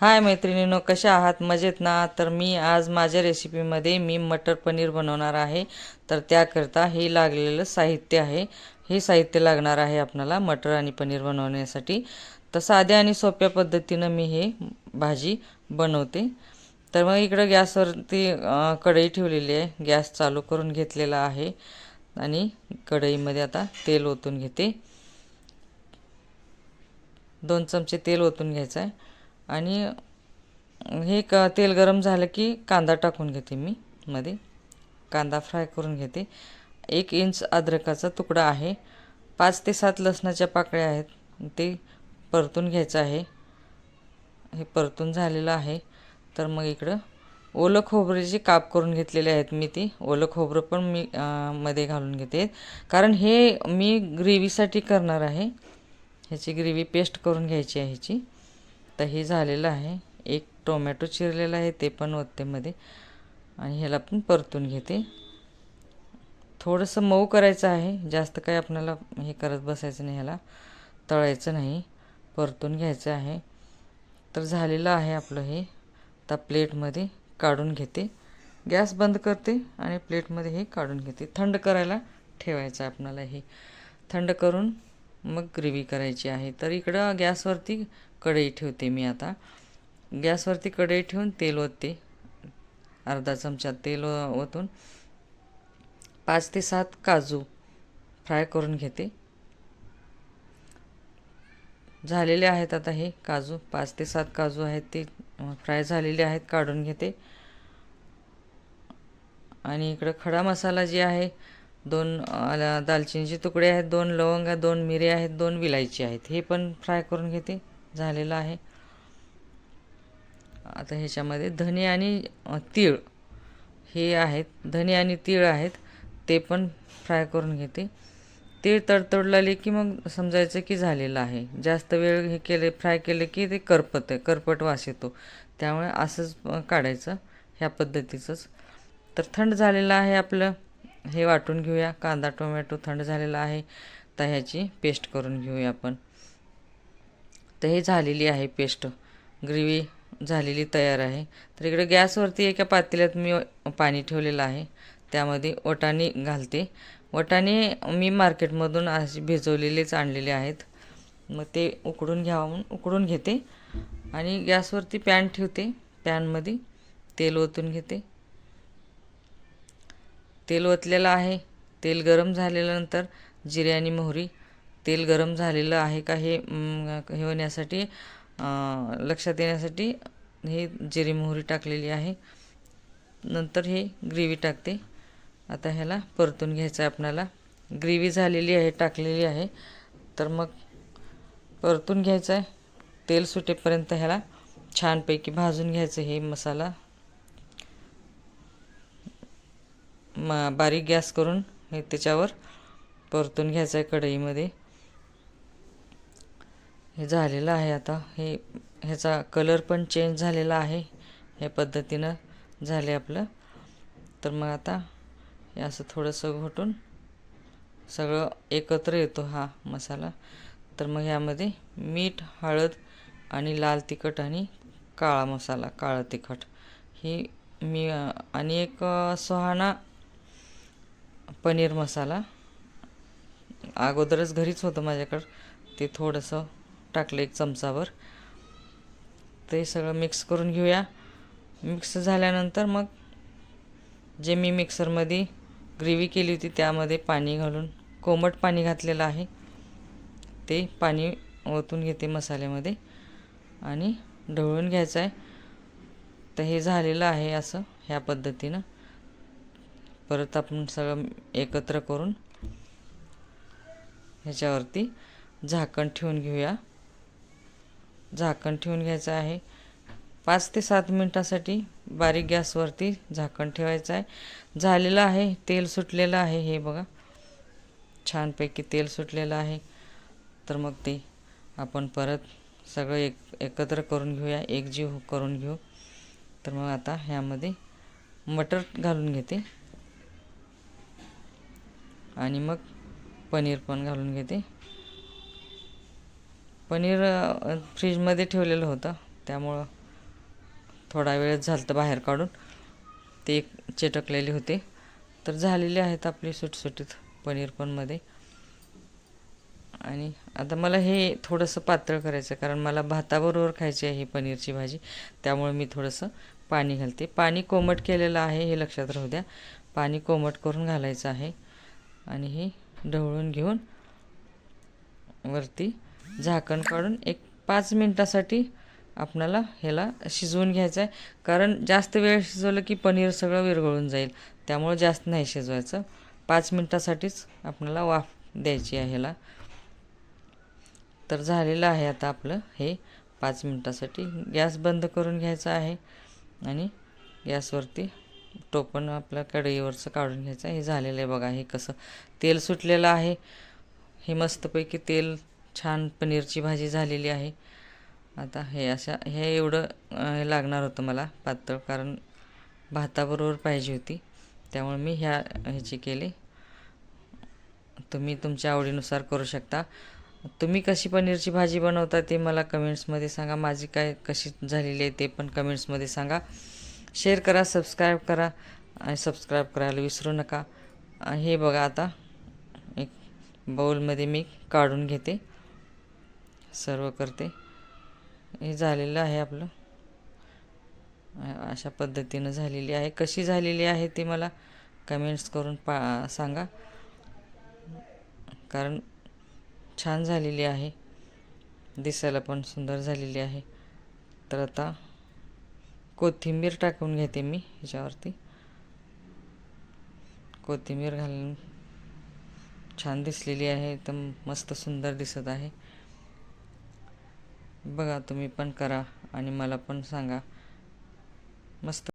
हाय मैत्रिणीनो कशा आहात? मजेत ना? तर मी आज माझ्या रेसिपीमध्ये मी मटर पनीर बनवणार आहे. तर त्याकरता हे लागलेलं साहित्य आहे. हे साहित्य लागणार आहे आपणाला मटर आणि पनीर बनवण्यासाठी. तर साध्या आणि सोप्या पद्धतीनं मी हे भाजी बनवते. तर मग इकडं गॅसवरती कढई ठेवलेली आहे. गॅस चालू करून घेतलेला आहे. आणि कढईमध्ये आता तेल ओतून घेते. दोन चमचे तेल ओतून घ्यायचं आहे. आणि हे क तेल गरम झालं की कांदा टाकून घेते मी मध्ये. कांदा फ्राय करून घेते. एक इंच अद्रकाचा तुकडा आहे. पाच ते सात लसणाच्या पाकळ्या आहेत. ते परतून घ्यायचं आहे. हे परतून झालेलं आहे. तर मग इकडं ओलं खोबऱ्याची काप करून घेतलेले आहेत मी ती ओलं खोबरं पण मी मध्ये घालून घेते. कारण हे मी ग्रेव्हीसाठी करणार आहे. ह्याची ग्रेव्ही पेस्ट करून घ्यायची आहे ह्याची आता हे झालेलं आहे. एक टोमॅटो चिरलेला आहे ते पण ओतते मध्ये आणि ह्याला पण परतून घेते. थोडंसं मऊ करायचं आहे. जास्त काही आपल्याला हे करत बसायचं नाही ह्याला. तळायचं नाही. परतून घ्यायचं आहे. तर झालेलं आहे आपलं हे. आता प्लेटमध्ये काढून घेते. गॅस बंद करते आणि प्लेटमध्ये हे काढून घेते. थंड करायला ठेवायचं आहे आपल्याला हे. थंड करून मग ग्रेव्ही करायची आहे. तर इकडं गॅसवरती कढई ठेवते मी आता. गॅसवरती कढई ठेवून तेल ओतते. अर्धा चमचा तेल ओतून पाच ते सात काजू फ्राय करून घेते. झालेले आहेत आता हे काजू. पाच ते सात काजू आहेत ते फ्राय झालेले आहेत काढून घेते. आणि इकडं खडा मसाला जे आहे दोन दालचिनीचे तुकडे आहेत दोन लवंग दोन मिरे आहेत दोन विलायची आहेत. हे पण फ्राय करून घेते. झालेलं आहे. आता ह्याच्यामध्ये धने आणि तीळ हे आहेत. धने आणि तीळ आहेत. ते पण फ्राय करून घेते. तीळ तडतडलाले की मग समजायचं की झालेलं आहे. जास्त वेळ हे केले फ्राय केले की ते करपत आहे करपट वास येतो. त्यामुळे असंच काढायचं ह्या पद्धतीचंच. तर थंड झालेलं आहे आपलं. हे वाटून घेऊया. कांदा टोमॅटो थंड झालेला आहे. तर ह्याची पेस्ट करून घेऊया आपण. तर हे झालेली आहे पेस्ट. ग्रेव्ही झालेली तयार आहे. तर इकडे गॅसवरती एका पातेल्यात मी पाणी ठेवलेलं आहे. त्यामध्ये वटाणे घालते. वटाणे मी मार्केटमधून असे भिजवलेलेच आणलेले आहेत. मग ते उकडून घ्यावं उकडून घेते. आणि गॅसवरती पॅन ठेवते. पॅनमध्ये तेल ओतून घेते. तेल ओतलेलं आहे. तेल गरम झाल्यानंतर जिरे आणि मोहरी तेल गरम झालेलं आहे का हे हे होण्यासाठी लक्षात येण्यासाठी हे जिरी मोहरी टाकलेली आहे. नंतर हे ग्रेव्ही टाकते. आता ह्याला परतून घ्यायचं आहे आपणाला. ग्रेव्ही झालेली आहे टाकलेली आहे. तर मग परतून घ्यायचं आहे. तेल सुटेपर्यंत ह्याला छानपैकी भाजून घ्यायचं हे मसाला. म बारीक गॅस करून हे त्याच्यावर परतून घ्यायचं आहे कढईमध्ये. हे झालेलं आहे आता. हे ह्याचा कलर पण चेंज झालेला आहे. ह्या पद्धतीनं झाले आपलं. तर मग आता हे असं थोडंसं घोटून सगळं एकत्र येतो हा मसाला. तर मग ह्यामध्ये मीठ हळद आणि लाल तिखट आणि काळा मसाला काळं तिखट. ही मी आणि एक सुहाणा पनीर मसाला. अगोदरच घरीच होतं माझ्याकडं. ते थोडंसं टाकलं एक चमचावर. ते सगळं मिक्स करून घेऊया. मिक्स झाल्यानंतर मग जे मी मिक्सरमध्ये ग्रेव्ही केली होती त्यामध्ये पाणी घालून कोमट पाणी घातलेलं आहे ते पाणी ओतून घेते मसाल्यामध्ये आणि ढवळून घ्यायचं आहे तर हे झालेलं आहे असं ह्या पद्धतीनं. परत आपण सगळं एकत्र करून ह्याच्यावरती झाकण ठेवून घेऊया. झाकण ठेवून घ्यायचं आहे. पाच ते सात मिनटासाठी बारीक गॅसवरती झाकण ठेवायचं आहे. झालेलं आहे तेल सुटलेलं आहे हे बघा. छानपैकी तेल सुटलेलं आहे. तर मग ते आपण परत सगळं एक एकत्र करून घेऊया एकजीव करून घेऊ. तर मग आता ह्यामध्ये मटर घालून घेते. आणि मग पनीर पण घालून घेते. पनीर फ्रीजमध्ये ठेवलेलं होतं. त्यामुळं थोडा वेळच झालं तर बाहेर काढून. ते एक होते. तर झालेले आहेत आपले सुटसुटीत पनीर पण मध्ये. आणि आता मला हे थोडंसं पातळ करायचं आहे कारण मला भाताबरोबर खायची आहे ही पनीरची भाजी. त्यामुळे मी थोडंसं पाणी घालते. पाणी कोमट केलेलं आहे हे लक्षात राहू द्या. पाणी कोमट करून घालायचं आहे. आणि हे ढवळून घेऊन वरती झाकण काढून एक पाच मिनटासाठी आपणाला ह्याला शिजवून घ्यायचं आहे कारण जास्त वेळ शिजवलं की पनीर सगळं विरघळून जाईल. त्यामुळे जास्त नाही शिजवायचं. पाच मिनटासाठीच आपल्याला वाफ द्यायची आहे ह्याला. तर झालेलं आहे आता आपलं हे पाच मिनटासाठी. गॅस बंद करून घ्यायचा आहे. आणि गॅसवरती टोपण आपल्या कढईवरचं काढून घ्यायचं. हे झालेलं आहे बघा. हे कसं तेल सुटलेलं आहे. हे मस्तपैकी तेल छान पनीरची भाजी झालेली आहे. आता हे अशा हे एवढं हे लागणार होतं मला पातळ कारण भाताबरोबर पाहिजे होती. त्यामुळे मी ह्या ह्याची केली. तुम्ही तुमच्या आवडीनुसार करू शकता. तुम्ही कशी पनीरची भाजी बनवता ते मला कमेंट्समध्ये सांगा. माझी काय कशी झालेली आहे ते पण कमेंट्समध्ये सांगा. शेअर करा सबस्क्राईब करा आणि सबस्क्राईब करायला विसरू नका. हे बघा आता एक बाऊलमध्ये मी काढून घेते. सर्व करते. हे झालेलं आहे आपलं. अशा पद्धतीनं झालेली आहे. कशी झालेली आहे ती मला कमेंट्स करून पा सांगा. कारण छान झालेली आहे. दिसायला पण सुंदर झालेली आहे. तर आता कोथिंबीर टाकून घेते मी ह्याच्यावरती. कोथिंबीर घालून छान दिसलेली आहे. एकदम मस्त सुंदर दिसत आहे. बघा तुम्ही पण करा आणि मला पण सांगा. मस्त.